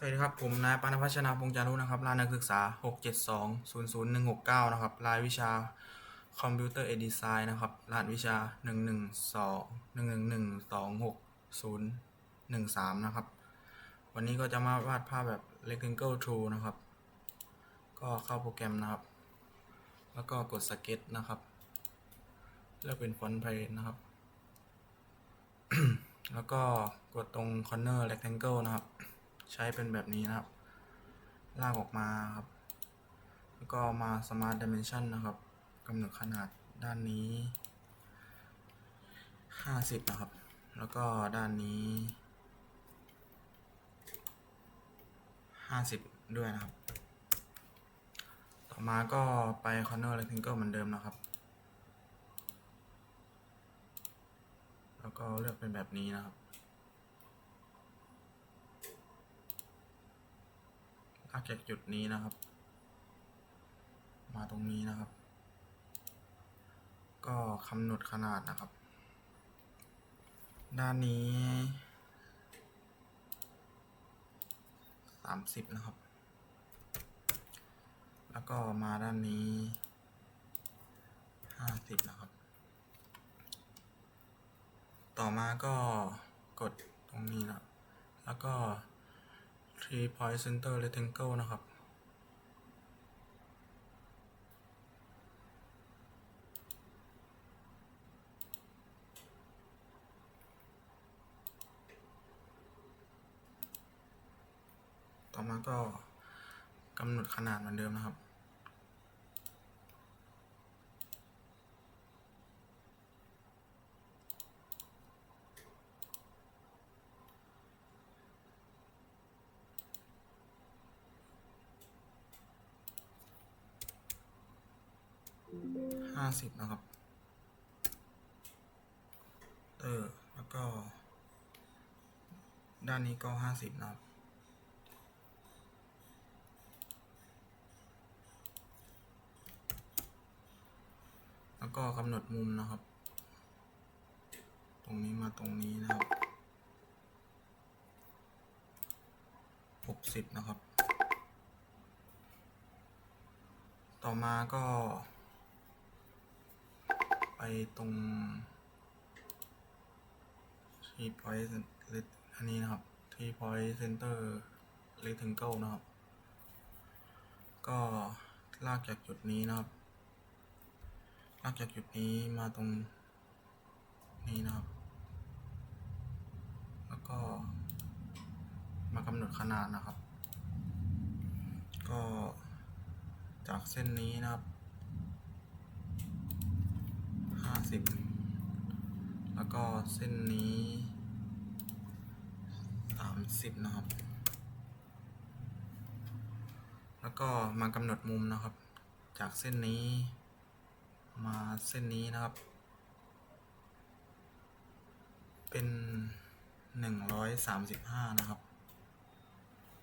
สวัสดีครับ ผมนายปานพัชนาพงจารุนะครับ รายนักศึกษา 672-00169 นะครับ รายวิชาคอมพิวเตอร์เอดีไซน์นะครับ รหัสวิชา 112-111-26013 นะครับ วันนี้ก็จะมาวาดภาพแบบ rectangle tool นะครับ ก็เข้าโปรแกรมนะครับ แล้วก็กดสเก็ตนะครับ เลือกเป็นฟอนต์ไพรนะครับ แล้วก็กดตรง corner rectangle นะครับ ใช้เป็นแบบนี้นะครับ ลากออกมาครับ แล้วก็มา smart dimension นะครับกำหนดขนาดด้านนี้ 50 นะครับ แล้วก็ด้านนี้ 50 ด้วยนะครับ ต่อมาก็ไป corner rectangle เหมือนเดิมนะครับ แล้วก็เลือกเป็นแบบนี้นะครับ ลาก จากจุดนี้นะครับ มาตรงนี้นะครับ ก็กำหนดขนาดนะครับ ด้านนี้สามสิบนะครับ แล้วก็มาด้านนี้ห้าสิบนะครับ ต่อมาก็กดตรงนี้นะ แล้วก็ three point center rectangle นะครับ ต่อมาก็กำหนดขนาดเหมือนเดิมนะครับ ห้าสิบนะครับ เออ แล้วก็ ด้านนี้ก็ห้าสิบนะครับแล้วก็กำหนดมุมนะครับ ตรงนี้มาตรงนี้นะครับหกสิบนะครับ ต่อมาก็ ไปตรงที่ point อันนี้นะครับ ที่ point center rectangle นะครับ ก็ลากจากจุดนี้นะครับ ลากจากจุดนี้มาตรงนี้นะครับ แล้วก็มากำหนดขนาดนะครับ ก็จากเส้นนี้นะครับ ห้า สิบแล้วก็เส้นนี้สามสิบนะครับ แล้วก็มากำหนดมุมนะครับ จากเส้นนี้มาเส้นนี้นะครับ เป็นหนึ่งร้อยสามสิบห้านะครับ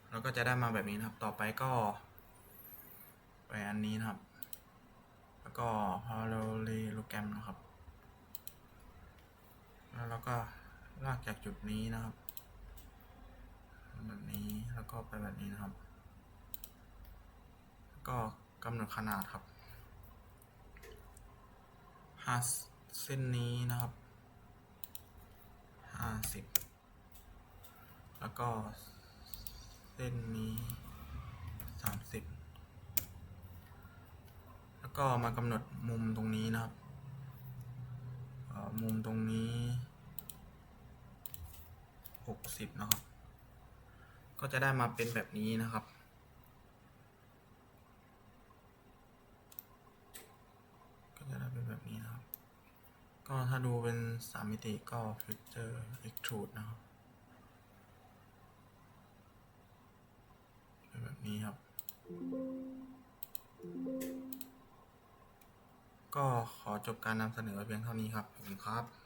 แล้วก็จะได้มาแบบนี้นะครับ ต่อไปก็ไปอันนี้นะครับ แล้วก็ parallelogram นะครับ แล้วเราก็ลากจากจุดนี้นะครับ แบบนี้แล้วก็ไปแบบนี้นะครับ ก็กำหนดขนาดครับห้าเส้นนี้นะครับห้าสิบแล้วก็เส้นนี้สามสิบแล้วก็มากำหนดมุมตรงนี้นะครับ มุมตรงนี้หกสิบนะครับ ก็จะได้มาเป็นแบบนี้นะครับ ก็จะได้เป็นแบบนี้นะครับ ก็ถ้าดูเป็นสามมิติก็ฟิเจอร์เอ็กทรูดนะครับเป็นแบบนี้ครับ ก็ขอจบการนำเสนอเพียงเท่านี้ครับ ขอบคุณครับ